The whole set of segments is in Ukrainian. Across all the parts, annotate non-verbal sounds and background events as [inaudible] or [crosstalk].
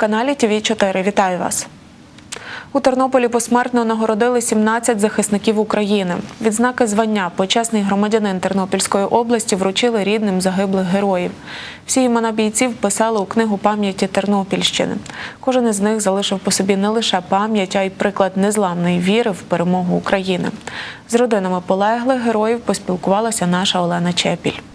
телеканалі ТВ 4 Вітаю вас. У Тернополі посмертно нагородили 17 захисників України. Відзнаки звання почесний громадянин Тернопільської області вручили рідним загиблих героїв. Всі імена бійців писали у книгу пам'яті Тернопільщини. Кожен із них залишив по собі не лише пам'ять, а й приклад незламної віри в перемогу України. З родинами полеглих героїв поспілкувалася наша Олена Чепіль.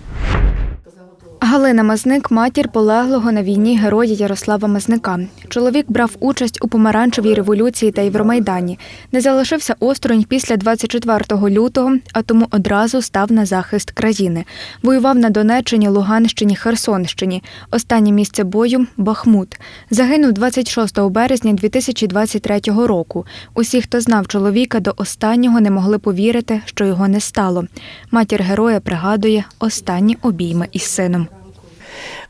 Галина Мазник матір полеглого на війні героя Ярослава Мазника. Чоловік брав участь у помаранчевій революції та Євромайдані. Не залишився осторонь після 24 лютого, а тому одразу став на захист країни. Воював на Донеччині, Луганщині, Херсонщині. Останнє місце бою Бахмут. Загинув 26 березня 2023 року. Усі, хто знав чоловіка, до останнього не могли повірити, що його не стало. Матір героя пригадує останні обійми із сином.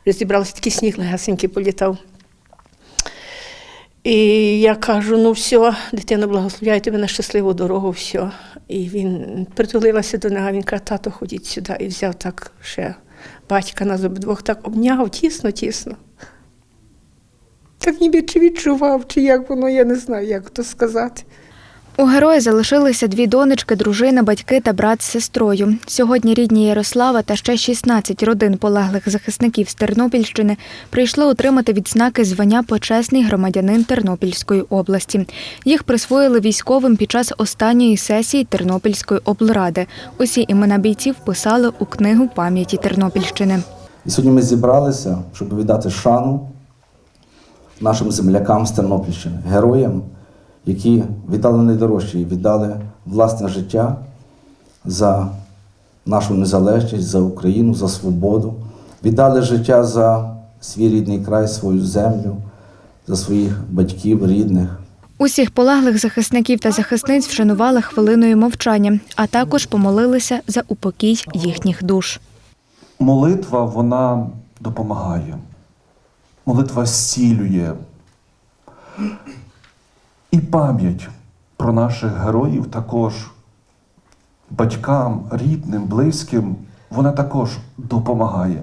Розібралися такий сніг легасенький політав. І я кажу: ну все, дитина, благословляю тебе на щасливу дорогу, все. І він притулилася до нього, він каже, тато, ходіть сюди. І взяв так ще батька нас обидвох так обняв тісно, тісно. Так ніби чи відчував, чи як воно, я не знаю, як то сказати. У героя залишилися дві донечки, дружина, батьки та брат з сестрою. Сьогодні рідні Ярослава та ще 16 родин полеглих захисників з Тернопільщини прийшли отримати відзнаки звання почесний громадянин Тернопільської області. Їх присвоїли військовим під час останньої сесії Тернопільської облради. Усі імена бійців писали у книгу пам'яті Тернопільщини. І сьогодні ми зібралися, щоб віддати шану нашим землякам з Тернопільщини, героям, які віддали найдорожче і віддали власне життя за нашу незалежність, за Україну, за свободу, віддали життя за свій рідний край, свою землю, за своїх батьків, рідних. Усіх полеглих захисників та захисниць вшанували хвилиною мовчання, а також помолилися за упокій їхніх душ. Молитва вона допомагає. Молитва зцілює. І пам'ять про наших героїв також батькам, рідним, близьким, вона також допомагає.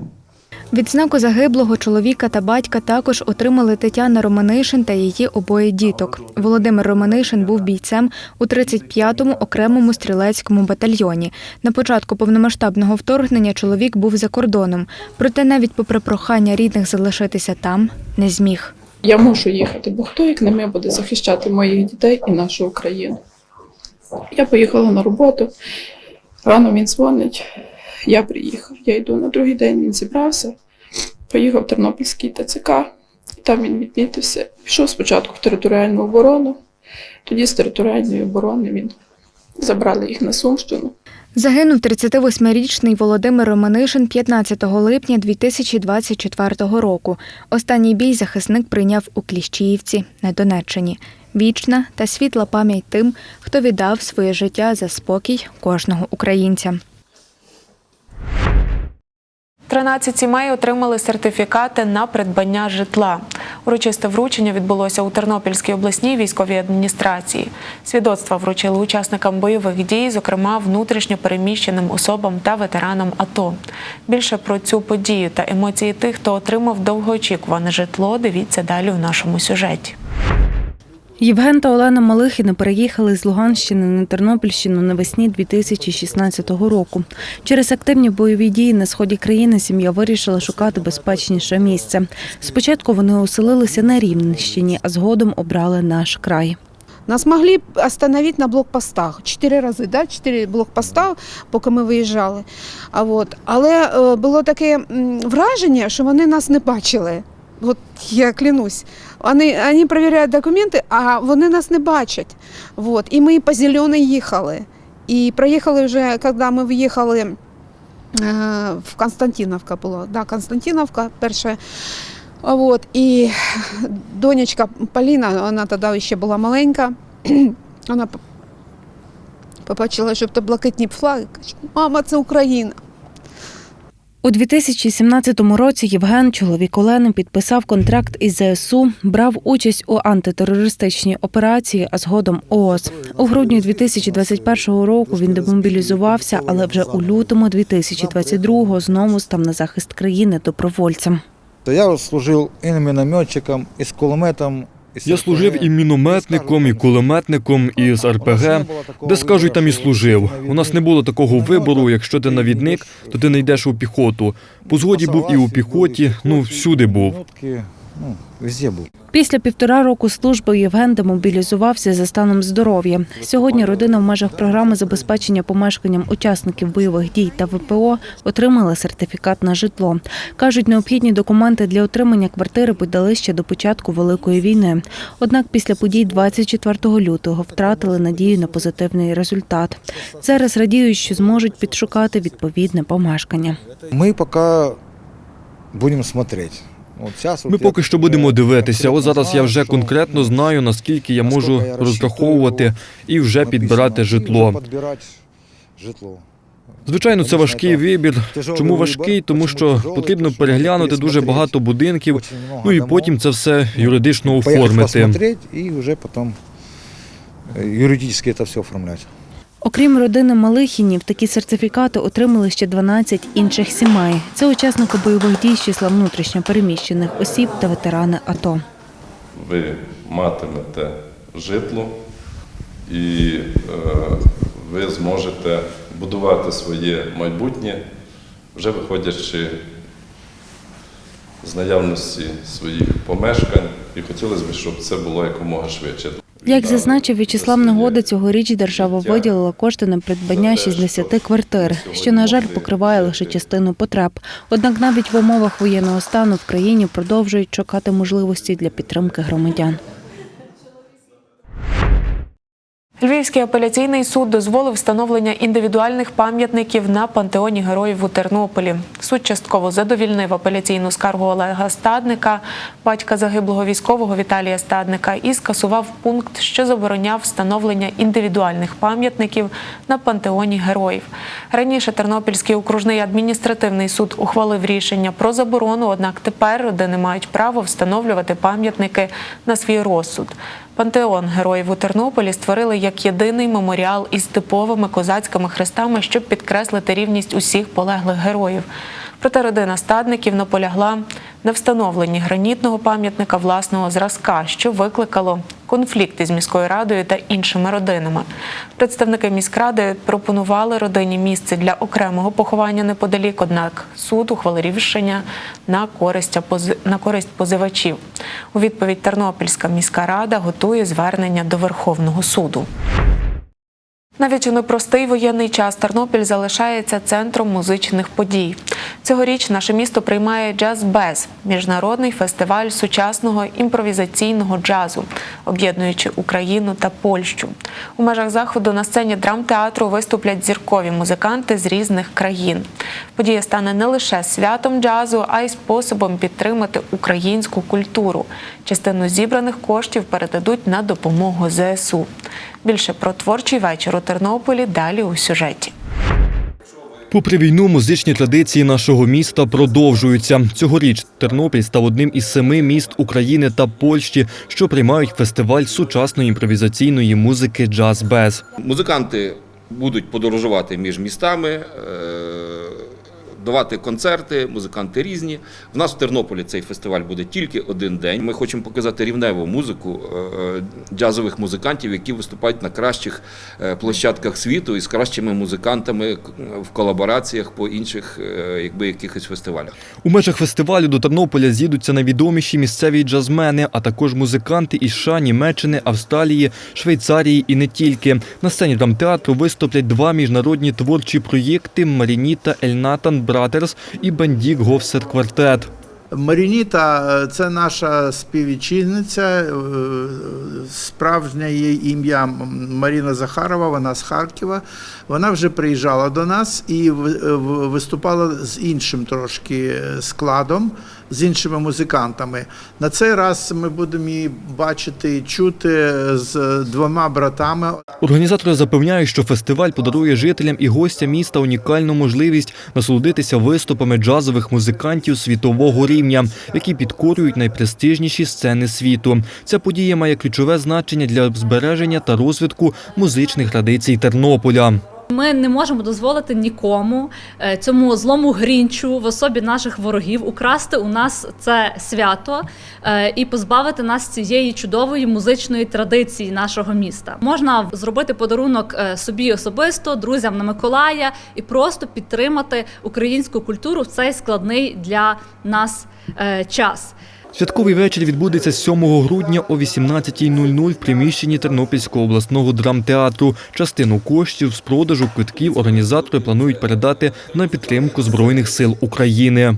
Відзнаку загиблого чоловіка та батька також отримали Тетяна Романишин та її обоє діток. Володимир Романишин був бійцем у 35-му окремому стрілецькому батальйоні. На початку повномасштабного вторгнення чоловік був за кордоном, проте навіть попри прохання рідних залишитися там, не зміг. Я мушу їхати, бо хто як не ми буде захищати моїх дітей і нашу Україну. Я поїхала на роботу, рано він дзвонить, я приїхав. Я йду на другий день, він зібрався, поїхав в Тернопільський ТЦК, і там він відмітився. Пішов спочатку в територіальну оборону, тоді з територіальної оборони він забрали їх на Сумщину. Загинув 38-річний Володимир Романишин 15 липня 2024 року. Останній бій захисник прийняв у Кліщіївці на Донеччині. Вічна та світла пам'ять тим, хто віддав своє життя за спокій кожного українця. 13 сімей отримали сертифікати на придбання житла. Урочисте вручення відбулося у Тернопільській обласній військовій адміністрації. Свідоцтва вручили учасникам бойових дій, зокрема внутрішньо переміщеним особам та ветеранам АТО. Більше про цю подію та емоції тих, хто отримав довгоочікуване житло, дивіться далі у нашому сюжеті. Євген та Олена Малихіни переїхали з Луганщини на Тернопільщину навесні 2016 року. Через активні бойові дії на сході країни сім'я вирішила шукати безпечніше місце. Спочатку вони оселилися на Рівненщині, а згодом обрали наш край. Нас могли остановить на блокпостах. Чотири рази, да? чотири блокпоста, поки ми виїжджали. А от. Але е, було таке враження, що вони нас не бачили. От я клянусь. Вони, вони перевіряють документи, а вони нас не бачать. От. І ми по зеленій їхали. І проїхали вже, коли ми виїхали е, в Константиновка було. Да, Константиновка перше. От, і донечка Поліна, вона тоді ще була маленька, [clears throat] вона побачила, що то блакитні флаги, каже, мама, це Україна. У 2017 році Євген, чоловік Олени, підписав контракт із ЗСУ, брав участь у антитерористичній операції, а згодом ООС. У грудні 2021 року він демобілізувався, але вже у лютому 2022 знову став на захист країни добровольцем. Я служив і мінометчиком, і з кулеметом. Я служив і мінометником, і кулеметником, і з РПГ. Де скажуть, там і служив. У нас не було такого вибору. Якщо ти навідник, то ти не йдеш у піхоту. По згоді був і у піхоті, ну всюди був. Ну, везде був. Після півтора року служби Євген демобілізувався за станом здоров'я. Сьогодні родина в межах програми забезпечення помешканням учасників бойових дій та ВПО отримала сертифікат на житло. Кажуть, необхідні документи для отримання квартири подали ще до початку Великої війни. Однак після подій 24 лютого втратили надію на позитивний результат. Зараз радіють, що зможуть підшукати відповідне помешкання. Ми поки будемо смотрети. От Ми поки що будемо дивитися. Ось зараз я вже конкретно знаю, наскільки я можу розраховувати і вже підбирати житло. Звичайно, це важкий вибір. Чому важкий? Тому що потрібно переглянути дуже багато будинків. Ну і потім це все юридично оформити. і вже потім е, юридично це все оформляти. Окрім родини Малихінів, такі сертифікати отримали ще 12 інших сімей. Це учасники бойових дій з числа внутрішньо переміщених осіб та ветерани АТО. ви матимете житло і е, ви зможете будувати своє майбутнє, вже виходячи з наявності своїх помешкань, і хотілося б, щоб це було якомога швидше. Як зазначив В'ячеслав Негода, цьогоріч держава виділила кошти на придбання 60 квартир, що, на жаль, покриває лише частину потреб. Однак навіть в умовах воєнного стану в країні продовжують шукати можливості для підтримки громадян. Львівський апеляційний суд дозволив встановлення індивідуальних пам'ятників на пантеоні героїв у Тернополі. Суд частково задовільнив апеляційну скаргу Олега Стадника, батька загиблого військового Віталія Стадника, і скасував пункт, що забороняв встановлення індивідуальних пам'ятників на пантеоні героїв. Раніше Тернопільський окружний адміністративний суд ухвалив рішення про заборону, однак тепер родини мають право встановлювати пам'ятники на свій розсуд. Пантеон героїв у Тернополі створили як єдиний меморіал із типовими козацькими хрестами, щоб підкреслити рівність усіх полеглих героїв. Проте родина стадників наполягла на встановленні гранітного пам'ятника власного зразка, що викликало конфлікти з міською радою та іншими родинами. Представники міськради пропонували родині місце для окремого поховання неподалік, однак суд ухвалив рішення на користь, на користь позивачів. У відповідь Тернопільська міська рада готує звернення до Верховного суду. Навіть у непростий воєнний час Тернопіль залишається центром музичних подій. Цьогоріч наше місто приймає джаз без міжнародний фестиваль сучасного імпровізаційного джазу, об'єднуючи Україну та Польщу. У межах заходу на сцені драмтеатру виступлять зіркові музиканти з різних країн. Подія стане не лише святом джазу, а й способом підтримати українську культуру. Частину зібраних коштів передадуть на допомогу ЗСУ. Більше про творчий вечір у Тернополі далі у сюжеті. Попри війну, музичні традиції нашого міста продовжуються. Цьогоріч Тернопіль став одним із семи міст України та Польщі, що приймають фестиваль сучасної імпровізаційної музики Джаз Без. Музиканти будуть подорожувати між містами, е, давати концерти, музиканти різні. В нас в Тернополі цей фестиваль буде тільки один день. Ми хочемо показати рівневу музику е, джазових музикантів, які виступають на кращих е, площадках світу і з кращими музикантами в колабораціях по інших е, якби, якихось фестивалях. У межах фестивалю до Тернополя з'їдуться найвідоміші місцеві джазмени, а також музиканти із США, Німеччини, Австралії, Швейцарії і не тільки. На сцені драмтеатру виступлять два міжнародні творчі проєкти Марініта Ельнатан Братерс і Бендік Говсет Квартет. Марініта е, це наша співвітчизниця, е, справжнє її ім'я Маріна Захарова, вона з Харкова. Вона вже приїжджала до нас і в- виступала з іншим трошки е, складом, з іншими музикантами. На цей раз ми будемо її бачити і чути з двома братами. Організатори запевняють, що фестиваль подарує жителям і гостям міста унікальну можливість насолодитися виступами джазових музикантів світового рівня, які підкорюють найпрестижніші сцени світу. Ця подія має ключове значення для збереження та розвитку музичних традицій Тернополя. Ми не можемо дозволити нікому е, цьому злому грінчу в особі наших ворогів украсти у нас це свято е, і позбавити нас цієї чудової музичної традиції нашого міста. Можна зробити подарунок е, собі особисто, друзям на Миколая і просто підтримати українську культуру в цей складний для нас час. Святковий вечір відбудеться 7 грудня о 18.00 в приміщенні Тернопільського обласного драмтеатру. Частину коштів з продажу квитків організатори планують передати на підтримку Збройних сил України.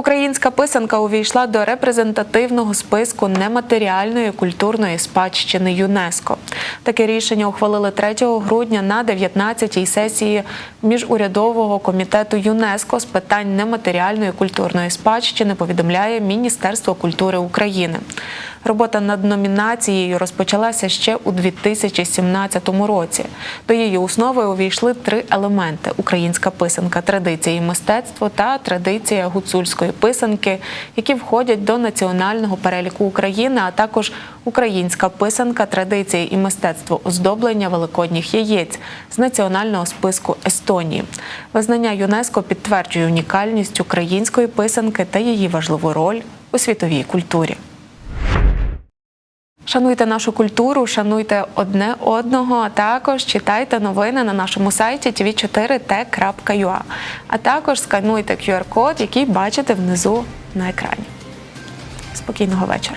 Українська писанка увійшла до репрезентативного списку нематеріальної культурної спадщини ЮНЕСКО. Таке рішення ухвалили 3 грудня на 19-й сесії міжурядового комітету ЮНЕСКО з питань нематеріальної культурної спадщини. Повідомляє Міністерство культури України. Робота над номінацією розпочалася ще у 2017 році. До її основи увійшли три елементи: українська писанка, традиції мистецтво та традиція гуцульської писанки, які входять до національного переліку України, а також українська писанка, традиції і мистецтво оздоблення великодніх яєць з національного списку Естонії. Визнання ЮНЕСКО підтверджує унікальність української писанки та її важливу роль у світовій культурі. Шануйте нашу культуру, шануйте одне одного, а також читайте новини на нашому сайті tv4t.ua, а також скануйте QR-код, який бачите внизу на екрані. Спокійного вечора.